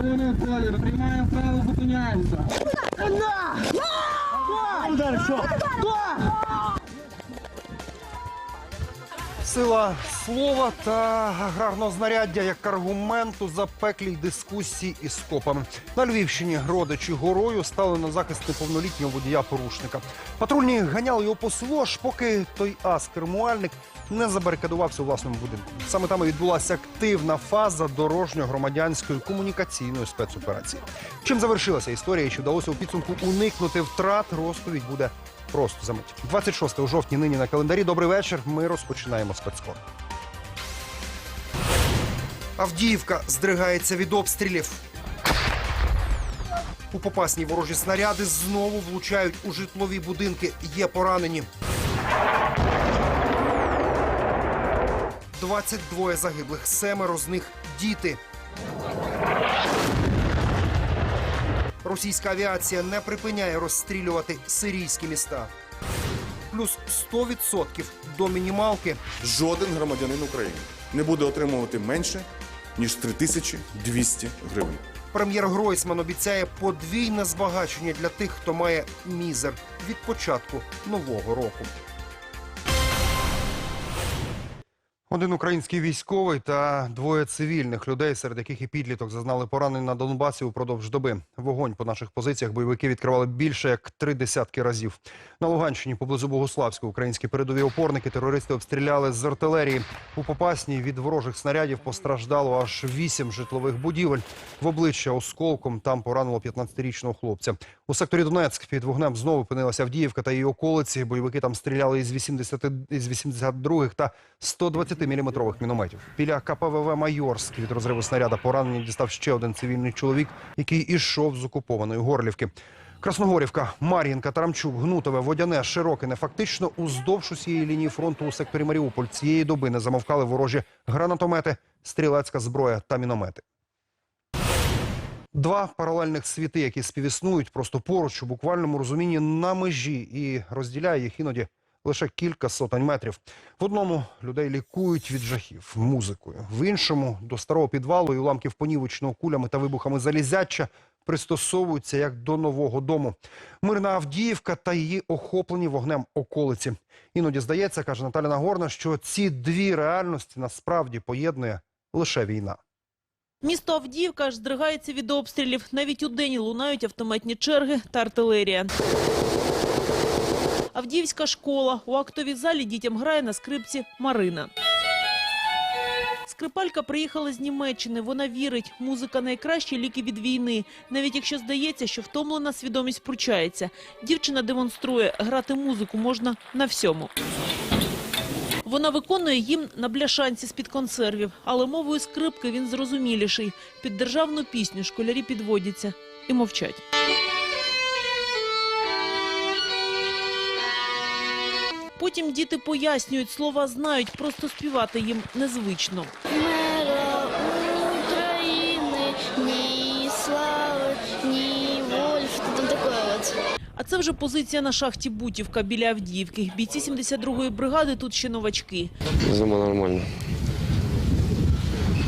червоного кольору. Приймаємо право, зупиняємося. Сила слова та аграрного знаряддя як аргументу запеклій дискусії із копами. На Львівщині родичі горою стали на захист неповнолітнього водія порушника. Патрульні ганяли його по селу, аж поки той ас кермувальник не забарикадувався у власному будинку. Саме там і відбулася активна фаза дорожньо-громадянської комунікаційної спецоперації. Чим завершилася історія, і чи вдалося у підсумку уникнути втрат, розповідь буде просто за мить. 26 жовтня нині на календарі. Добрий вечір. Ми розпочинаємо спецкор. Авдіївка здригається від обстрілів. У попасній ворожі снаряди знову влучають у житлові будинки. Є поранені. 22 загиблих, семеро з них діти. Російська авіація не припиняє розстрілювати сирійські міста. Плюс 100% до мінімалки. жоден громадянин України не буде отримувати менше ніж 3200 гривень. Прем'єр Гройсман обіцяє подвійне збагачення для тих, хто має мізер від початку нового року. Один український військовий та двоє цивільних людей, серед яких і підліток зазнали поранень на Донбасі упродовж доби. Вогонь по наших позиціях бойовики відкривали більше як три десятки разів. На Луганщині поблизу Богославського українські передові опорники терористи обстріляли з артилерії. У Попасній від ворожих снарядів постраждало аж вісім житлових будівель. В обличчя осколком там поранило 15-річного хлопця. У секторі Донецьк під вогнем знову опинилася Авдіївка та її околиці. Бойовики там стріляли із 80 із 82-х та 120-мм мінометів. Біля КПВВ Майорськ від розриву снаряда поранення дістав ще один цивільний чоловік, який ішов з окупованої Горлівки. Красногорівка, Мар'їнка, Тарамчук, Гнутове, Водяне, Широкине. Фактично уздовж усієї лінії фронту у секторі Маріуполь цієї доби не замовкали ворожі гранатомети, стрілецька зброя та міномети. Два паралельних світи, які співіснують просто поруч у буквальному розумінні на межі і розділяє їх іноді лише кілька сотень метрів. В одному людей лікують від жахів музикою, в іншому до старого підвалу і уламків понівечного кулями та вибухами залізяча пристосовуються як до нового дому. Мирна Авдіївка та її охоплені вогнем околиці. Іноді здається, каже Наталя Нагорна, що ці дві реальності насправді поєднує лише війна. Місто Авдіївка аж здригається від обстрілів. Навіть удень лунають автоматні черги та артилерія. Авдіївська школа. У актовій залі дітям грає на скрипці Марина. Скрипалька приїхала з Німеччини. Вона вірить, музика найкращі ліки від війни. Навіть якщо здається, що втомлена свідомість пручається. Дівчина демонструє, грати музику можна на всьому. Вона виконує їм на бляшанці з-під консервів, але мовою скрипки він зрозуміліший. Під державну пісню школярі підводяться і мовчать. Потім діти пояснюють, слова знають, просто співати їм незвично. Мера України, ні слави, ні волі, що там таке от. А це вже позиція на шахті Бутівка біля Авдіївки. Бійці 72-ї бригади тут ще новачки. Зима нормально.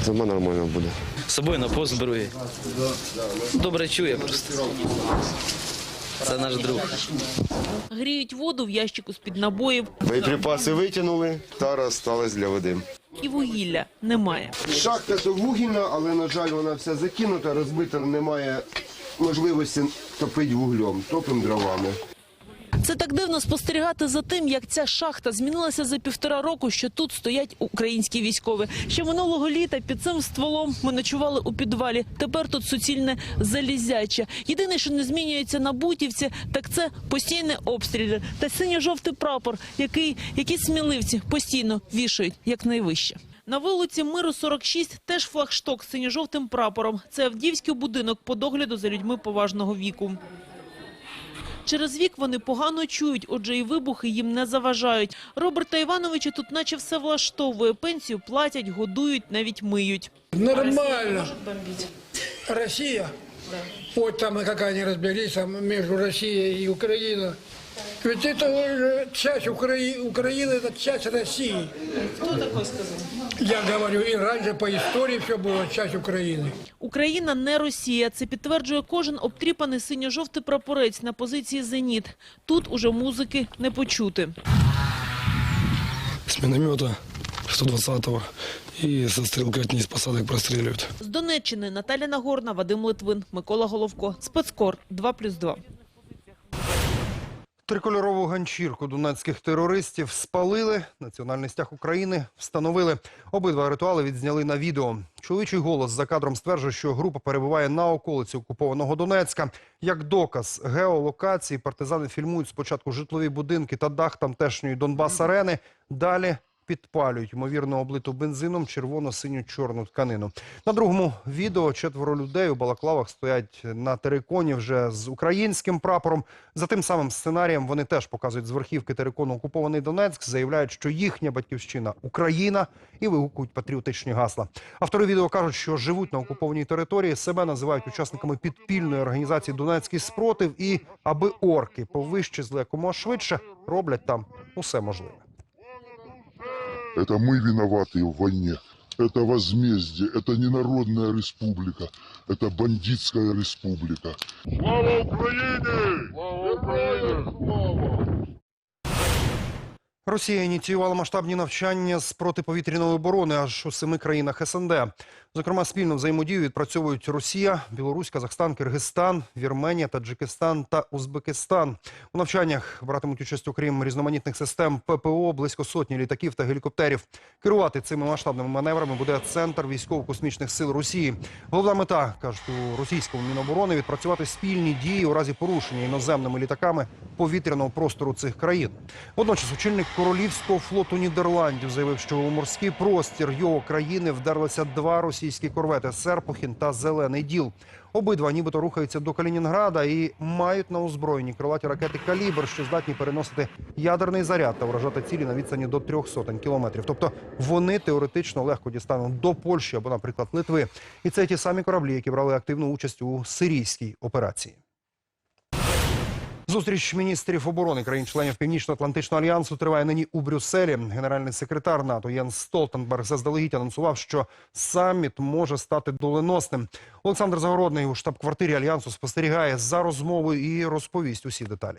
Зима нормально буде. З собою на пост беру. Добре чує просто. Це наш друг. Гріють воду в ящику з-під набоїв Боєприпаси витягнули, тара сталася для води. і вугілля немає. Шахта то вугільна, але, на жаль, вона вся закинута, розбита, немає можливості топити вуглем, топимо дровами. Це так дивно спостерігати за тим, як ця шахта змінилася за півтора року, що тут стоять українські військові. Ще минулого літа під цим стволом ми ночували у підвалі. Тепер тут суцільне залізяче. Єдине, що не змінюється на бутівці, так це постійні обстріли та синьо-жовтий прапор, який які сміливці постійно вішають як найвище. На вулиці Миру 46 теж флагшток з синьо-жовтим прапором. Це Авдіївський будинок по догляду за людьми поважного віку. Через вік вони погано чують, отже, і вибухи їм не заважають. Роберта Івановича тут наче все влаштовує. Пенсію платять, годують, навіть миють. Нормально. Росія, Вот там яка не розберіться між Росією і Україною. Ведь это уже часть Украи- Украины, это часть России. Хто такий сказав? Я говорю, и раньше по истории все было часть Украины. Україна не Росія. Це підтверджує кожен обтріпаний синьо-жовтий прапорець на позиції «Зеніт». Тут уже музики не почути. с миномета 120-го и со стрелкой от низ посадок простреливают. З Донеччини Наталя Нагорна, Вадим Литвин, Микола Головко. Спецкор 2+,2. Трикольорову ганчірку донецьких терористів спалили, національний стяг України встановили. Обидва ритуали відзняли на відео. Чоловічий голос за кадром стверджує, що група перебуває на околиці окупованого Донецька. Як доказ геолокації партизани фільмують спочатку житлові будинки та дах тамтешньої Донбас-арени, далі підпалюють, ймовірно, облиту бензином червоно-синю-чорну тканину. На другому відео четверо людей у балаклавах стоять на териконі вже з українським прапором. За тим самим сценарієм вони теж показують з верхівки терикону окупований Донецьк, заявляють, що їхня батьківщина Україна і вигукують патріотичні гасла. Автори відео кажуть, що живуть на окупованій території, себе називають учасниками підпільної організації Донецький спротив і аби орки повищезли якомога швидше роблять там усе можливе. Это мы виноваты в войне. Это возмездие. Это не народная республика. Это бандитская республика. Слава Украине! Слава Украине! Росія ініціювала масштабні навчання з протиповітряної оборони аж у семи країнах СНД. Зокрема, спільну взаємодію відпрацьовують Росія, Білорусь, Казахстан, Киргизстан, Вірменія, Таджикистан та Узбекистан. У навчаннях братимуть участь, окрім різноманітних систем ППО, близько сотні літаків та гелікоптерів. Керувати цими масштабними маневрами буде центр військово-космічних сил Росії. Головна мета кажуть у російському міноборони відпрацювати спільні дії у разі порушення іноземними літаками повітряного простору цих країн. Водночас очільник королівського флоту Нідерландів заявив, що у морський простір його країни вдерлися два російські корвети Серпухін та Зелений Діл. Обидва нібито рухаються до Калінінграда і мають на озброєнні крилаті ракети Калібр, що здатні переносити ядерний заряд та вражати цілі на відстані до трьох сотень кілометрів. Тобто вони теоретично легко дістануть до Польщі або, наприклад, Литви. І це ті самі кораблі, які брали активну участь у сирійській операції. Зустріч міністрів оборони країн-членів Північно-Атлантичного альянсу триває нині у Брюсселі. Генеральний секретар НАТО Єнс Столтенберг заздалегідь анонсував, що саміт може стати доленосним. Олександр Загородний у штаб-квартирі альянсу спостерігає за розмовою і розповість усі деталі.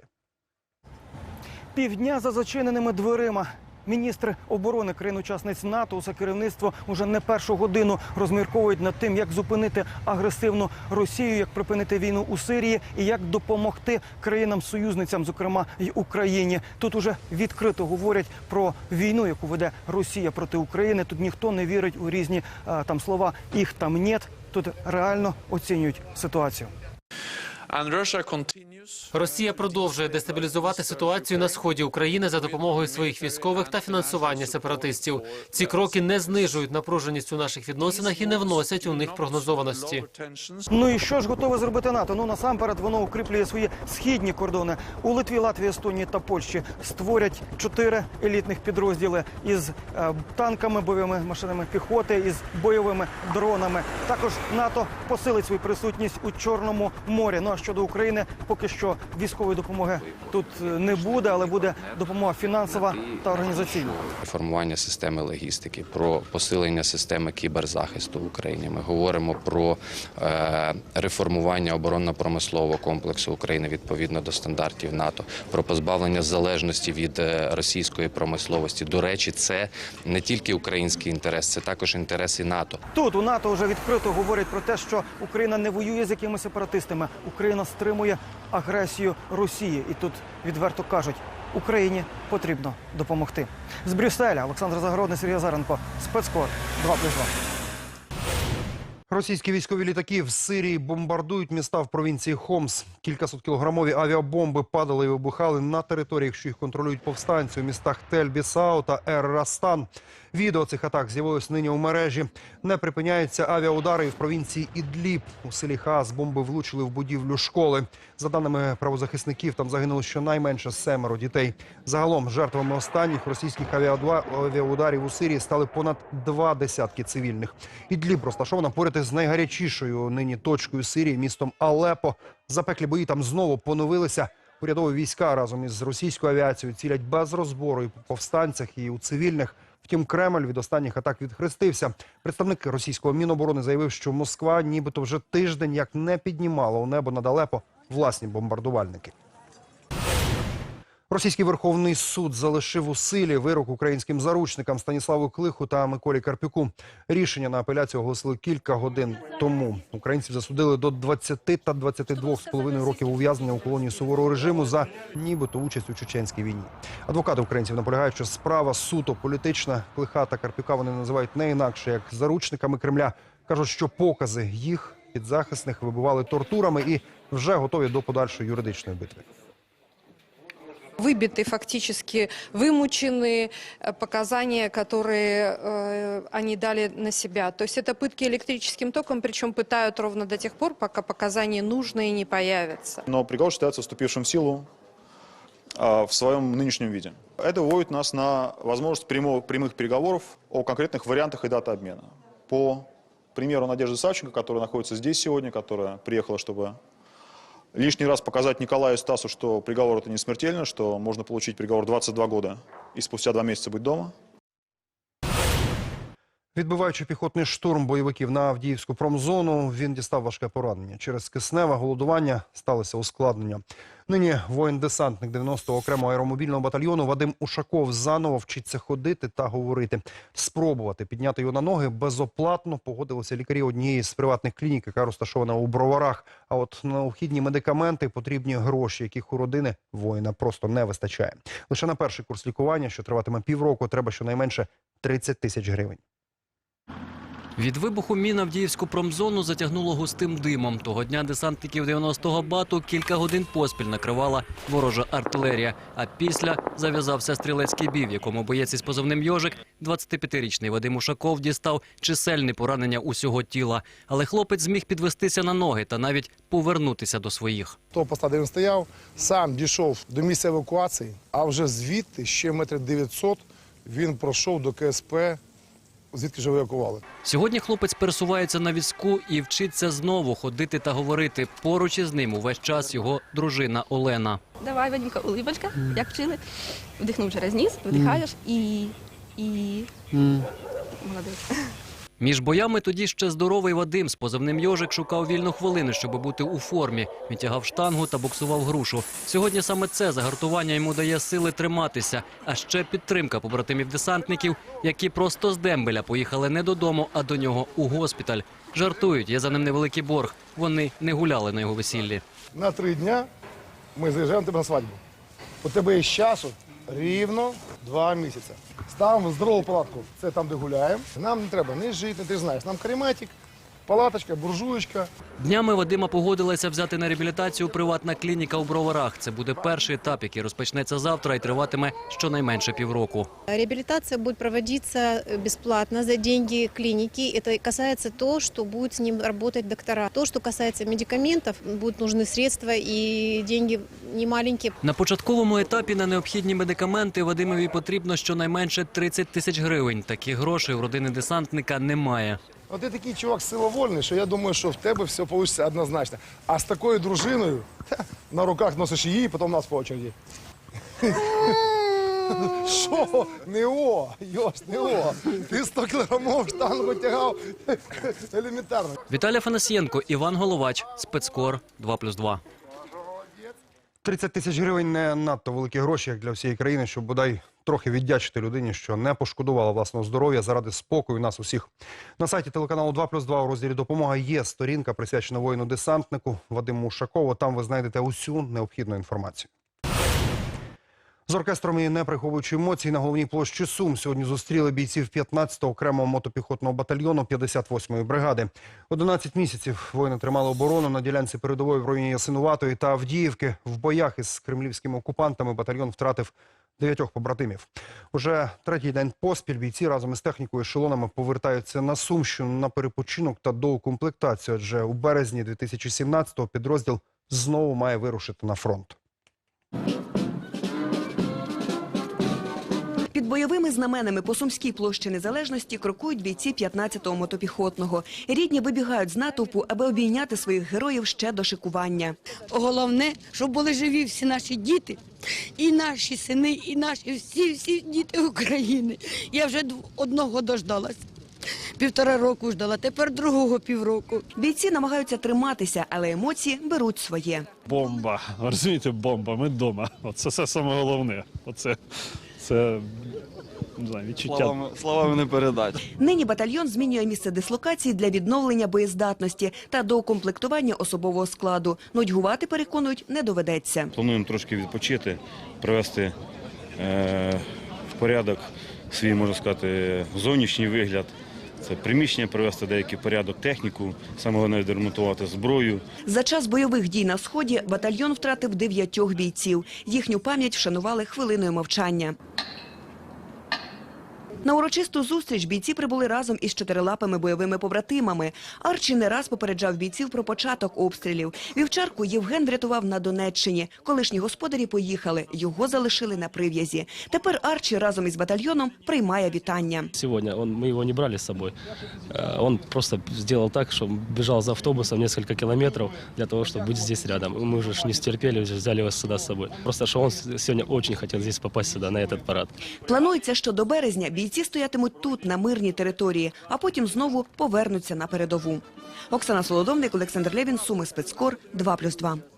Півдня за зачиненими дверима. Міністри оборони країн-учасниць НАТО за керівництво уже не першу годину розмірковують над тим, як зупинити агресивну Росію, як припинити війну у Сирії і як допомогти країнам-союзницям, зокрема й Україні. Тут уже відкрито говорять про війну, яку веде Росія проти України. Тут ніхто не вірить у різні там слова їх там нет. Тут реально оцінюють ситуацію. Росія продовжує дестабілізувати ситуацію на сході України за допомогою своїх військових та фінансування сепаратистів. Ці кроки не знижують напруженість у наших відносинах і не вносять у них прогнозованості. Ну і що ж готове зробити НАТО? Ну насамперед воно укріплює свої східні кордони у Литві, Латвії, Естонії та Польщі. Створять чотири елітних підрозділи із е, танками, бойовими машинами піхоти, із бойовими дронами. Також НАТО посилить свою присутність у Чорному морі. Ну а щодо України, поки що військової допомоги тут е, не буде, але буде допомога фінансова та організаційна. Формування системи логістики, про посилення системи кіберзахисту в Україні. Ми говоримо про е, реформування оборонно-промислового комплексу України відповідно до стандартів НАТО, про позбавлення залежності від е, російської промисловості. До речі, це не тільки український інтерес, це також інтереси НАТО. Тут у НАТО вже відкрито говорять про те, що Україна не воює з якимись сепаратистами. Україна стримує агресію Росії. І тут відверто кажуть, Україні потрібно допомогти. З Брюсселя Олександр Загородний, Сергій Азаренко, спецкор 2+,2. Російські військові літаки в Сирії бомбардують міста в провінції Хомс. Кількасоткілограмові авіабомби падали і вибухали на територіях, що їх контролюють повстанці у містах Тель-Бісау та Ер-Растан. Відео цих атак з'явилось нині у мережі. Не припиняються авіаудари в провінції Ідліб. У селі Хаас бомби влучили в будівлю школи. За даними правозахисників, там загинуло щонайменше семеро дітей. Загалом жертвами останніх російських авіаударів у Сирії стали понад два десятки цивільних. Ідліб розташована поряд із найгарячішою нині точкою Сирії, містом Алепо. Запеклі бої там знову поновилися. Урядові війська разом із російською авіацією цілять без розбору і по повстанцях, і у цивільних. Втім, Кремль від останніх атак відхрестився. Представник російського міноборони заявив, що Москва нібито вже тиждень як не піднімала у небо над Алепо власні бомбардувальники. Російський Верховний суд залишив у силі вирок українським заручникам Станіславу Клиху та Миколі Карпюку. Рішення на апеляцію оголосили кілька годин тому. Українців засудили до 20 та 22 з половиною років ув'язнення у колонії суворого режиму за нібито участь у чеченській війні. Адвокати українців наполягають, що справа суто політична. Клиха та Карпюка вони називають не інакше як заручниками Кремля. кажуть, що покази їх підзахисних вибивали тортурами і вже готові до подальшої юридичної битви. Выбиты фактически, вымучены э, показания, которые э, они дали на себя. То есть это пытки электрическим током, причем пытают ровно до тех пор, пока показания нужные не появятся. Но приговор считается вступившим в силу а, в своем нынешнем виде. Это выводит нас на возможность прямо- прямых переговоров о конкретных вариантах и даты обмена. По примеру Надежды Савченко, которая находится здесь сегодня, которая приехала, чтобы лишний раз показать Николаю Стасу, что приговор это не смертельно, что можно получить приговор 22 года и спустя два месяца быть дома. Відбиваючи піхотний штурм бойовиків на Авдіївську промзону, він дістав важке поранення. Через кисневе голодування сталося ускладнення. Нині воїн-десантник 90-го окремого аеромобільного батальйону Вадим Ушаков заново вчиться ходити та говорити. Спробувати підняти його на ноги безоплатно погодилися лікарі однієї з приватних клінік, яка розташована у Броварах. А от на необхідні медикаменти потрібні гроші, яких у родини воїна просто не вистачає. Лише на перший курс лікування, що триватиме півроку, треба щонайменше 30 тисяч гривень. Від вибуху мін Авдіївську промзону затягнуло густим димом. Того дня десантників 90-го бату кілька годин поспіль накривала ворожа артилерія. А після зав'язався стрілецький бій, в якому боєць із позивним «Йожик», 25-річний Вадим Ушаков, дістав чисельні поранення усього тіла. Але хлопець зміг підвестися на ноги та навіть повернутися до своїх. Того поста, де він стояв, сам дійшов до місця евакуації, а вже звідти ще метрів 900 він пройшов до КСП, звідки вже евакували. Сьогодні хлопець пересувається на візку і вчиться знову ходити та говорити. Поруч із ним увесь час його дружина Олена. Давай, Ванюка, улибочка, як вчили. Вдихнув через ніс, вдихаєш і. і. Молодець. Між боями тоді ще здоровий Вадим з позивним «Йожик» шукав вільну хвилину, щоб бути у формі. Він тягав штангу та боксував грушу. Сьогодні саме це загартування йому дає сили триматися, а ще підтримка побратимів-десантників, які просто з дембеля поїхали не додому, а до нього у госпіталь. Жартують, є за ним невеликий борг. Вони не гуляли на його весіллі. На три дня ми заїжджаємо тебе на свадьбу. У тебе є часу рівно два місяці. Ставимо здорову палатку, це там, де гуляємо. Нам не треба ні жити, ти ж знаєш, нам карематик, палаточка, буржуєчка. Днями Вадима погодилася взяти на реабілітацію приватна клініка у Броварах. Це буде перший етап, який розпочнеться завтра і триватиме щонайменше півроку. Реабилитация будет проводиться э, бесплатно за деньги клиники. Это касается то, что будет с ним работать доктора. То, что касается медикаментов, будут нужны средства и деньги не маленькие. На початковому етапі на необхідні медикаменти Вадимові потрібно щонайменше 30 тисяч гривень. Таких грошей у родини десантника немає. От ти такий чувак силовольний, що я думаю, що в тебе все вийде однозначно. А з такою дружиною ха, на руках носиш її, потім нас по очереді. Що? Не о, Йош, не о. Ти 100 кілограмов штангу тягав елементарно. Віталій Фанасієнко, Іван Головач, спецкор 2+,2. 30 тисяч гривень не надто великі гроші, як для всієї країни, щоб бодай трохи віддячити людині, що не пошкодувала власного здоров'я заради спокою нас усіх. На сайті телеканалу 2+,2 у розділі «Допомога» є сторінка, присвячена воїну-десантнику Вадиму Ушакову. Там ви знайдете усю необхідну інформацію. З оркестром і не приховуючи емоцій на головній площі Сум сьогодні зустріли бійців 15-го окремого мотопіхотного батальйону 58-ї бригади. 11 місяців воїни тримали оборону на ділянці передової в районі Ясинуватої та Авдіївки. В боях із кремлівськими окупантами батальйон втратив дев'ятьох побратимів. Уже третій день поспіль бійці разом із технікою і повертаються на Сумщину на перепочинок та доукомплектацію, адже у березні 2017-го підрозділ знову має вирушити на фронт. Під бойовими знаменами по Сумській площі Незалежності крокують бійці 15-го мотопіхотного. Рідні вибігають з натовпу, аби обійняти своїх героїв ще до шикування. Головне, щоб були живі всі наші діти, і наші сини, і наші всі, всі діти України. Я вже одного дождалась. Півтора року ждала, тепер другого півроку. Бійці намагаються триматися, але емоції беруть своє. Бомба. Розумієте, бомба. Ми вдома. Оце все саме головне. Оце це не знаю, відчуття. Словами, словами не передати. Нині батальйон змінює місце дислокації для відновлення боєздатності та доукомплектування особового складу. Нудьгувати, переконують, не доведеться. Плануємо трошки відпочити, привести е, в порядок свій, можна сказати, зовнішній вигляд. Це приміщення привести деякий порядок, техніку, саме головне відремонтувати зброю. За час бойових дій на сході батальйон втратив дев'ятьох бійців. Їхню пам'ять вшанували хвилиною мовчання. На урочисту зустріч бійці прибули разом із чотирилапими бойовими побратимами. Арчі не раз попереджав бійців про початок обстрілів. Вівчарку Євген врятував на Донеччині. Колишні господарі поїхали, його залишили на прив'язі. Тепер Арчі разом із батальйоном приймає вітання. Сегодня он, мы его не брали с собой. Э, Он просто сделал так, что бежал за автобусом несколько километров для того, чтобы быть здесь рядом. И мы уже ж не стерпели, уже взяли его сюда с собой. Просто что он с- сегодня очень хотел здесь попасть сюда, на этот парад. Планується, що до березня бійці стоятимуть тут, на мирній території, а потім знову повернуться на передову. Оксана Солодовник, Олександр Левін, Суми Спецкор, 2+,2.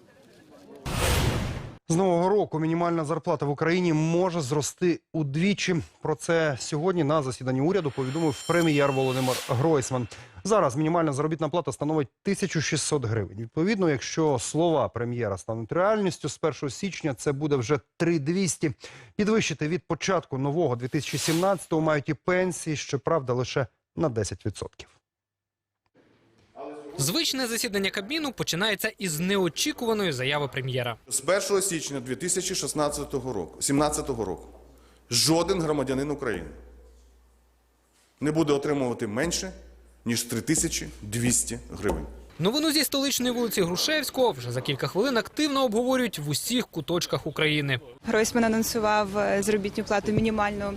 З нового року мінімальна зарплата в Україні може зрости удвічі. Про це сьогодні на засіданні уряду повідомив прем'єр Володимир Гройсман. Зараз мінімальна заробітна плата становить 1600 гривень. Відповідно, якщо слова прем'єра стануть реальністю, з 1 січня це буде вже 3200. Підвищити від початку нового 2017-го мають і пенсії, щоправда, лише на 10%. Звичне засідання Кабміну починається із неочікуваної заяви прем'єра. З 1 січня 2016 року, 17 року, жоден громадянин України не буде отримувати менше, ніж 3200 гривень. Новину зі столичної вулиці Грушевського вже за кілька хвилин активно обговорюють в усіх куточках України. Гройсман анонсував е, заробітну плату мінімальну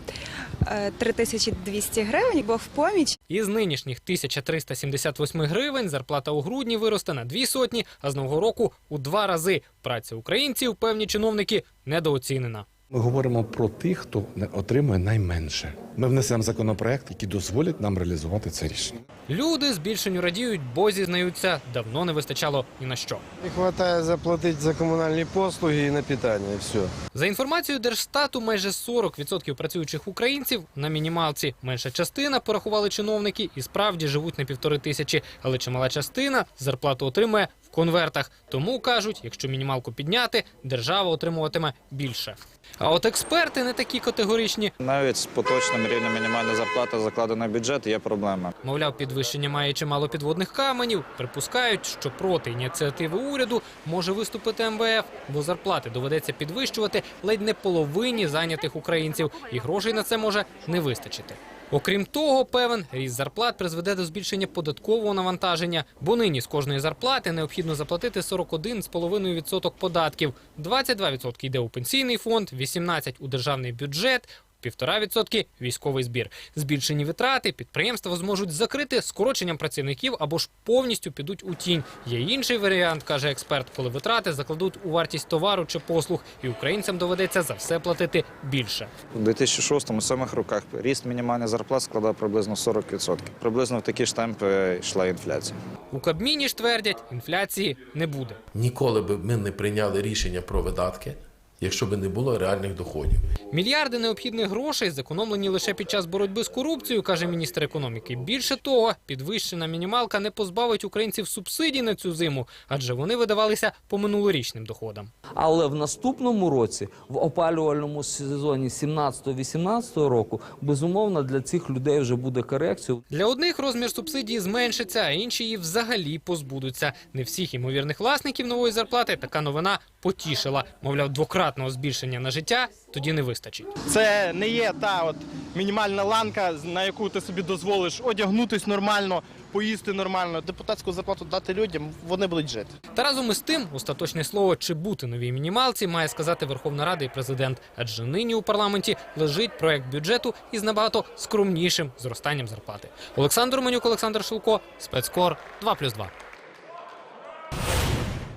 е, 3200 гривень, бо в поміч. Із нинішніх 1378 гривень зарплата у грудні виросте на дві сотні, а з нового року у два рази. Праця українців, певні чиновники, недооцінена. Ми говоримо про тих, хто не отримує найменше. Ми внесемо законопроект, який дозволить нам реалізувати це рішення. Люди збільшенню радіють, бо зізнаються, давно не вистачало ні на що. Не вистачає заплатити за комунальні послуги і на питання, і все. За інформацією Держстату, майже 40% працюючих українців на мінімалці. Менша частина, порахували чиновники, і справді живуть на півтори тисячі, але чимала частина зарплату отримує в конвертах. Тому кажуть, якщо мінімалку підняти, держава отримуватиме більше. А от експерти не такі категоричні. Навіть з поточним рівнем мінімальна зарплата закладена в бюджет є проблема. Мовляв, підвищення має чимало підводних каменів. Припускають, що проти ініціативи уряду може виступити МВФ, бо зарплати доведеться підвищувати ледь не половині зайнятих українців, і грошей на це може не вистачити. Окрім того, певен ріст зарплат призведе до збільшення податкового навантаження, бо нині з кожної зарплати необхідно заплатити 41,5% податків. 22% йде у пенсійний фонд, 18% у державний бюджет. 1,5% – військовий збір. Збільшені витрати підприємства зможуть закрити скороченням працівників або ж повністю підуть у тінь. Є інший варіант, каже експерт, коли витрати закладуть у вартість товару чи послуг, і українцям доведеться за все платити більше. У 2006-2007 роках ріст мінімальної зарплат складав приблизно 40%. Приблизно в такі ж темпи йшла інфляція. У Кабміні ж твердять, інфляції не буде. Ніколи би ми не прийняли рішення про видатки, якщо б не було реальних доходів. Мільярди необхідних грошей зекономлені лише під час боротьби з корупцією, каже міністр економіки. Більше того, підвищена мінімалка не позбавить українців субсидій на цю зиму, адже вони видавалися по минулорічним доходам. Але в наступному році, в опалювальному сезоні 17-18 року, безумовно для цих людей вже буде корекція. Для одних розмір субсидії зменшиться, а інші її взагалі позбудуться. Не всіх імовірних власників нової зарплати така новина потішила. Мовляв, двократного збільшення на життя тоді не вистачить. Це не є та от мінімальна ланка, на яку ти собі дозволиш одягнутись нормально, поїсти нормально. Депутатську зарплату дати людям, вони будуть жити. Та разом із тим, остаточне слово чи бути новій мінімалці має сказати Верховна Рада і президент. Адже нині у парламенті лежить проект бюджету із набагато скромнішим зростанням зарплати. Олександр Романюк, Олександр Шилко, спецкор 2+,2.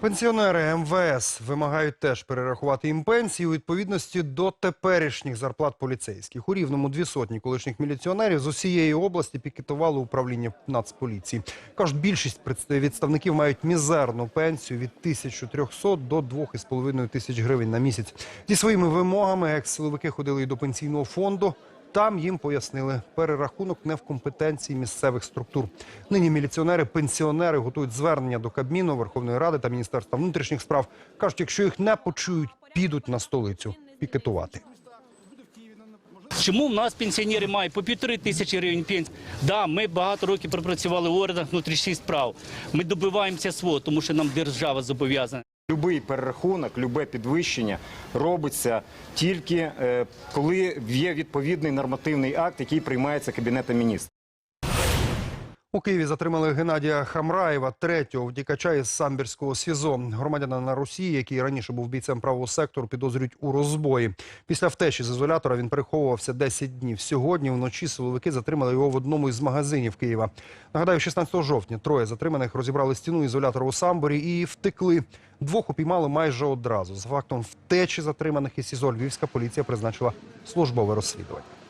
Пенсіонери МВС вимагають теж перерахувати їм пенсії у відповідності до теперішніх зарплат поліцейських. У Рівному дві сотні колишніх міліціонерів з усієї області пікетували управління Нацполіції. Кажуть, більшість відставників мають мізерну пенсію від 1300 до 2,5 тисяч гривень на місяць. Зі своїми вимогами екс-силовики ходили і до пенсійного фонду. Там їм пояснили, перерахунок не в компетенції місцевих структур. Нині міліціонери-пенсіонери готують звернення до Кабміну, Верховної Ради та Міністерства внутрішніх справ. Кажуть, якщо їх не почують, підуть на столицю пікетувати. Чому в нас пенсіонери мають по півтори тисячі гривень пенсії? Да, ми багато років пропрацювали в органах внутрішніх справ. Ми добиваємося свого, тому що нам держава зобов'язана. Любий перерахунок, любе підвищення робиться тільки е, коли є відповідний нормативний акт, який приймається Кабінетом міністрів. У Києві затримали Геннадія Хамраєва, третього втікача із самбірського СІЗО. Громадянина на Росії, який раніше був бійцем правого сектору, підозрюють у розбої. Після втечі з ізолятора він переховувався 10 днів. Сьогодні вночі силовики затримали його в одному із магазинів Києва. Нагадаю, 16 жовтня троє затриманих розібрали стіну ізолятора у Самборі і втекли. Двох упіймали майже одразу. За фактом втечі затриманих із СІЗО Львівська поліція призначила службове розслідування.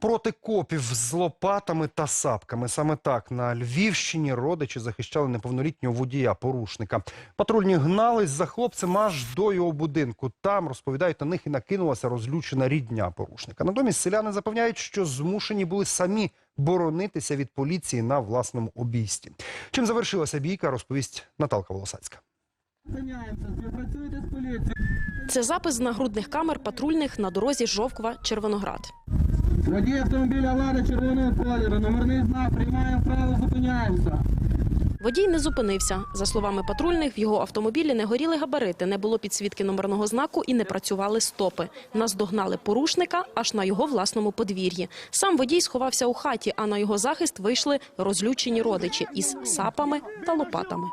Проти копів з лопатами та сапками. Саме так на Львівщині родичі захищали неповнолітнього водія-порушника. Патрульні гнались за хлопцем аж до його будинку. Там, розповідають, на них і накинулася розлючена рідня порушника. Натомість селяни запевняють, що змушені були самі боронитися від поліції на власному обійсті. Чим завершилася бійка, розповість Наталка Волосацька. Це запис з нагрудних камер патрульних на дорозі Жовква-Червоноград. Водій автомобіля «Лада» червоного кольору, номерний знак, приймаємо право, зупиняємося. Водій не зупинився. За словами патрульних, в його автомобілі не горіли габарити, не було підсвітки номерного знаку і не працювали стопи. Наздогнали порушника аж на його власному подвір'ї. Сам водій сховався у хаті, а на його захист вийшли розлючені родичі із сапами та лопатами.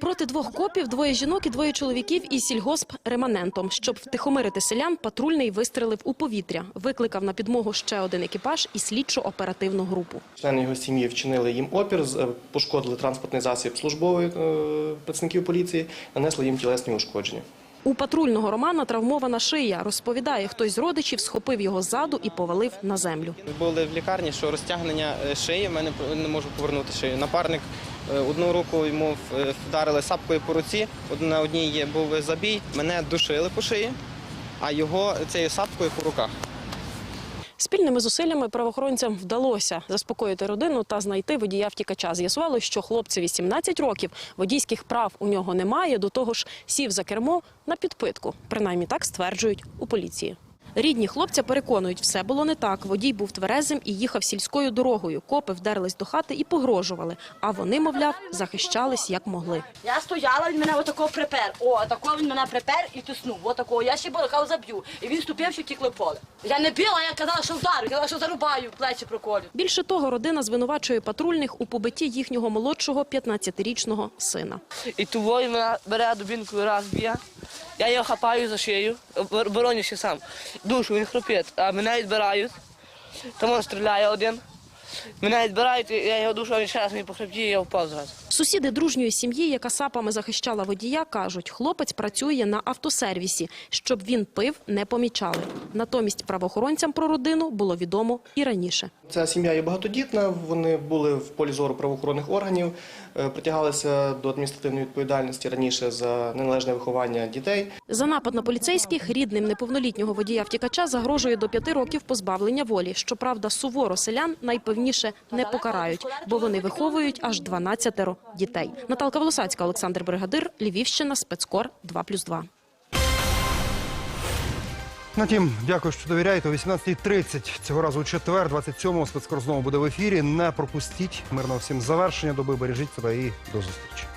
Проти двох копів двоє жінок і двоє чоловіків із сільгосп реманентом. Щоб втихомирити селян, патрульний вистрелив у повітря. Викликав на підмогу ще один екіпаж і слідчо-оперативну групу. Члени його сім'ї вчинили їм опір, з- е, пошкодили транспортний засіб службових е, працівників поліції, нанесли їм тілесні ушкодження. У патрульного Романа травмована шия. Розповідає, хтось з родичів схопив його ззаду і повалив на землю. Були в лікарні, що розтягнення е, шиї, в мене не можу повернути шию. Напарник е, одну руку йому е, вдарили сапкою по руці, на одній був забій, мене душили по шиї, а його цією сапкою по руках. Спільними зусиллями правоохоронцям вдалося заспокоїти родину та знайти водія втікача. З'ясувалось, що хлопцеві 17 років, водійських прав у нього немає. До того ж, сів за кермо на підпитку. Принаймні так стверджують у поліції. Рідні хлопця переконують, все було не так. Водій був тверезим і їхав сільською дорогою. Копи вдерлись до хати і погрожували. А вони, мовляв, захищались як могли. Я стояла, він мене отако припер. О, отако він мене припер і тиснув. Отако. Я ще борохав заб'ю. І він ступив, що тікло поле. Я не била, я казала, що вдарю. Казала, що зарубаю, плечі проколю. Більше того, родина звинувачує патрульних у побитті їхнього молодшого 15-річного сина. І того він мене бере дубінку раз б'є. Я його хапаю за шию, бор- боронюся сам. Душу, він хропить, а мене відбирають. Тому він стріляє один. Мене відбирають, я його душу, а він ще раз мені по хребті, і я впав зразу. Сусіди дружньої сім'ї, яка сапами захищала водія, кажуть, хлопець працює на автосервісі. Щоб він пив, не помічали. Натомість правоохоронцям про родину було відомо і раніше. Ця сім'я є багатодітна, вони були в полі зору правоохоронних органів, притягалися до адміністративної відповідальності раніше за неналежне виховання дітей. За напад на поліцейських рідним неповнолітнього водія втікача загрожує до п'яти років позбавлення волі. Щоправда, суворо селян найпевніше не покарають, бо вони виховують аж 12 дітей. Наталка Волосацька, Олександр Бригадир, Львівщина, спецкор 2+,2. На тім, дякую, що довіряєте. О 18.30 цього разу у четвер, 27-го спецкор знову буде в ефірі. Не пропустіть. Мирного всім завершення доби. Бережіть себе і до зустрічі.